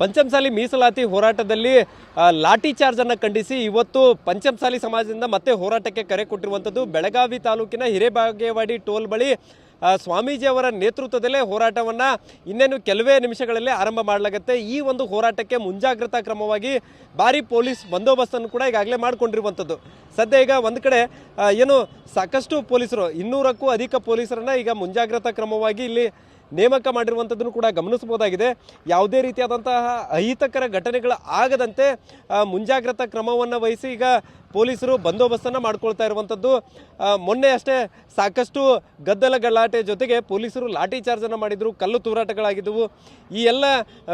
ಪಂಚಮಸಾಲಿ ಮೀಸಲಾತಿ ಹೋರಾಟದಲ್ಲಿ ಲಾಠಿ ಚಾರ್ಜ್ ಅನ್ನು ಖಂಡಿಸಿ ಇವತ್ತು ಪಂಚಮಸಾಲಿ ಸಮಾಜದಿಂದ ಮತ್ತೆ ಹೋರಾಟಕ್ಕೆ ಕರೆ ಕೊಟ್ಟಿರುವಂಥದ್ದು ಬೆಳಗಾವಿ ತಾಲೂಕಿನ ಹಿರೇಬಾಗೇವಾಡಿ ಟೋಲ್ ಬಳಿ. ಸ್ವಾಮೀಜಿಯವರ ನೇತೃತ್ವದಲ್ಲೇ ಹೋರಾಟವನ್ನು ಇನ್ನೇನು ಕೆಲವೇ ನಿಮಿಷಗಳಲ್ಲೇ ಆರಂಭ ಮಾಡಲಾಗುತ್ತೆ. ಈ ಒಂದು ಹೋರಾಟಕ್ಕೆ ಮುಂಜಾಗ್ರತಾ ಕ್ರಮವಾಗಿ ಭಾರಿ ಪೊಲೀಸ್ ಬಂದೋಬಸ್ತನ್ನು ಕೂಡ ಈಗಾಗಲೇ ಮಾಡಿಕೊಂಡಿರುವಂಥದ್ದು. ಸದ್ಯ ಈಗ ಒಂದು ಕಡೆ ಏನು ಸಾಕಷ್ಟು ಪೊಲೀಸರು, ಇನ್ನೂರಕ್ಕೂ ಅಧಿಕ ಪೊಲೀಸರನ್ನ ಈಗ ಮುಂಜಾಗ್ರತಾ ಕ್ರಮವಾಗಿ ಇಲ್ಲಿ ನೇಮಕ ಮಾಡಿರುವಂಥದ್ದನ್ನು ಕೂಡ ಗಮನಿಸಬಹುದಾಗಿದೆ. ಯಾವುದೇ ರೀತಿಯಾದಂತಹ ಅಹಿತಕರ ಘಟನೆಗಳು ಆಗದಂತೆ ಮುಂಜಾಗ್ರತಾ ಕ್ರಮವನ್ನು ವಹಿಸಿ ಈಗ ಪೊಲೀಸರು ಬಂದೋಬಸ್ತನ್ನು ಮಾಡ್ಕೊಳ್ತಾ ಇರುವಂಥದ್ದು. ಮೊನ್ನೆ ಅಷ್ಟೇ ಸಾಕಷ್ಟು ಗದ್ದಲ ಗಲಾಟೆ ಜೊತೆಗೆ ಪೊಲೀಸರು ಲಾಠಿ ಚಾರ್ಜನ್ನು ಮಾಡಿದರು, ಕಲ್ಲು ತೂರಾಟಗಳಾಗಿದ್ದವು. ಈ ಎಲ್ಲ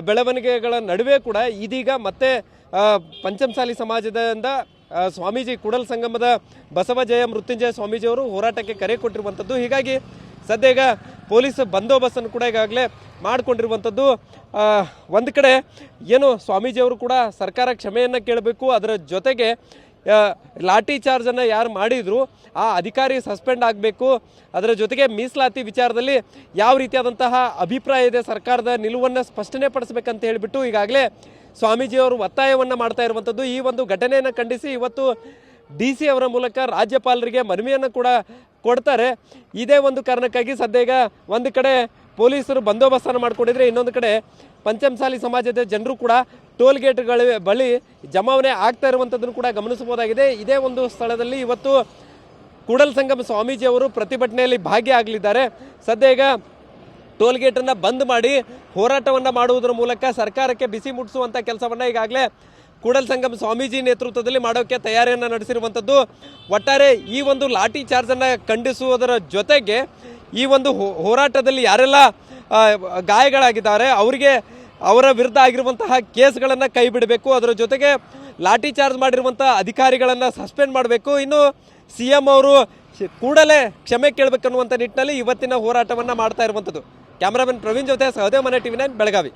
ಬೆಳವಣಿಗೆಗಳ ನಡುವೆ ಕೂಡ ಇದೀಗ ಮತ್ತೆ ಪಂಚಮಸಾಲಿ ಸಮಾಜದಿಂದ ಸ್ವಾಮೀಜಿ ಕೂಡಲ ಸಂಗಮದ ಬಸವ ಜಯ ಮೃತ್ಯುಂಜಯ ಸ್ವಾಮೀಜಿಯವರು ಹೋರಾಟಕ್ಕೆ ಕರೆ ಕೊಟ್ಟಿರುವಂಥದ್ದು. ಹೀಗಾಗಿ ಸದ್ಯ ಈಗ ಪೊಲೀಸ್ ಬಂದೋಬಸ್ತನ್ನು ಕೂಡ ಈಗಾಗಲೇ ಮಾಡಿಕೊಂಡಿರುವಂಥದ್ದು. ಒಂದು ಕಡೆ ಏನು ಸ್ವಾಮೀಜಿಯವರು ಕೂಡ ಸರ್ಕಾರ ಕ್ಷಮೆಯನ್ನು ಕೇಳಬೇಕು, ಅದರ ಜೊತೆಗೆ ಲಾಠಿ ಚಾರ್ಜನ್ನು ಯಾರು ಮಾಡಿದ್ರು, ಆ ಅಧಿಕಾರಿ ಸಸ್ಪೆಂಡ್ ಆಗಬೇಕು, ಅದರ ಜೊತೆಗೆ ಮೀಸಲಾತಿ ವಿಚಾರದಲ್ಲಿ ಯಾವ ರೀತಿಯಾದಂತಹ ಅಭಿಪ್ರಾಯ ಇದೆ ಸರ್ಕಾರದ ನಿಲುವನ್ನು ಸ್ಪಷ್ಟನೆ ಪಡಿಸ್ಬೇಕಂತ ಹೇಳಿಬಿಟ್ಟು ಈಗಾಗಲೇ ಸ್ವಾಮೀಜಿಯವರು ಒತ್ತಾಯವನ್ನು ಮಾಡ್ತಾ ಇರುವಂಥದ್ದು. ಈ ಒಂದು ಘಟನೆಯನ್ನು ಖಂಡಿಸಿ ಇವತ್ತು ಡಿ ಸಿ ಅವರ ಮೂಲಕ ರಾಜ್ಯಪಾಲರಿಗೆ ಮನವಿಯನ್ನು ಕೂಡ ಕೊಡ್ತಾರೆ. ಇದೇ ಒಂದು ಕಾರಣಕ್ಕಾಗಿ ಸದ್ಯ ಒಂದು ಕಡೆ ಪೊಲೀಸರು ಬಂದೋಬಸ್ತನ್ನು ಮಾಡಿಕೊಂಡಿದ್ರೆ ಇನ್ನೊಂದು ಕಡೆ ಪಂಚಮಸಾಲಿ ಸಮಾಜದ ಜನರು ಕೂಡ ಟೋಲ್ ಗೇಟ್ಗಳ ಬಳಿ ಜಮಾವಣೆ ಆಗ್ತಾ ಇರುವಂಥದ್ದನ್ನು ಕೂಡ ಗಮನಿಸಬಹುದಾಗಿದೆ. ಇದೇ ಒಂದು ಸ್ಥಳದಲ್ಲಿ ಇವತ್ತು ಕೂಡಲ್ ಸಂಗಮ ಸ್ವಾಮೀಜಿ ಅವರು ಪ್ರತಿಭಟನೆಯಲ್ಲಿ ಭಾಗಿಯಾಗಲಿದ್ದಾರೆ. ಸದ್ಯ ಈಗ ಟೋಲ್ ಗೇಟನ್ನು ಬಂದ್ ಮಾಡಿ ಹೋರಾಟವನ್ನು ಮಾಡುವುದರ ಮೂಲಕ ಸರ್ಕಾರಕ್ಕೆ ಬಿಸಿ ಮುಟ್ಟಿಸುವಂಥ ಕೆಲಸವನ್ನು ಈಗಾಗಲೇ ಕೂಡಲ ಸಂಗಮ್ ಸ್ವಾಮೀಜಿ ನೇತೃತ್ವದಲ್ಲಿ ಮಾಡೋಕ್ಕೆ ತಯಾರಿಯನ್ನು ನಡೆಸಿರುವಂಥದ್ದು. ಒಟ್ಟಾರೆ ಈ ಒಂದು ಲಾಠಿ ಚಾರ್ಜನ್ನು ಖಂಡಿಸುವುದರ ಜೊತೆಗೆ ಈ ಒಂದು ಹೋರಾಟದಲ್ಲಿ ಯಾರೆಲ್ಲ ಗಾಯಗಳಾಗಿದ್ದಾರೆ, ಅವರಿಗೆ ಅವರ ವಿರುದ್ಧ ಆಗಿರುವಂತಹ ಕೇಸ್ಗಳನ್ನು ಕೈ ಬಿಡಬೇಕು. ಅದರ ಜೊತೆಗೆ ಲಾಠಿ ಚಾರ್ಜ್ ಮಾಡಿರುವಂಥ ಅಧಿಕಾರಿಗಳನ್ನು ಸಸ್ಪೆಂಡ್ ಮಾಡಬೇಕು. ಇನ್ನು ಸಿ ಎಂ ಅವರು ಕೂಡಲೇ ಕ್ಷಮೆ ಕೇಳಬೇಕನ್ನುವಂಥ ನಿಟ್ಟಿನಲ್ಲಿ ಇವತ್ತಿನ ಹೋರಾಟವನ್ನು ಮಾಡ್ತಾ ಇರುವಂಥದ್ದು. ಕ್ಯಾಮ್ರಾಮನ್ ಪ್ರವೀಣ್ ಜೊತೆ ಸಹದೇವ್ ಮನೆ ಟಿವಿ ನೈನ್, ಬೆಳಗಾವಿ.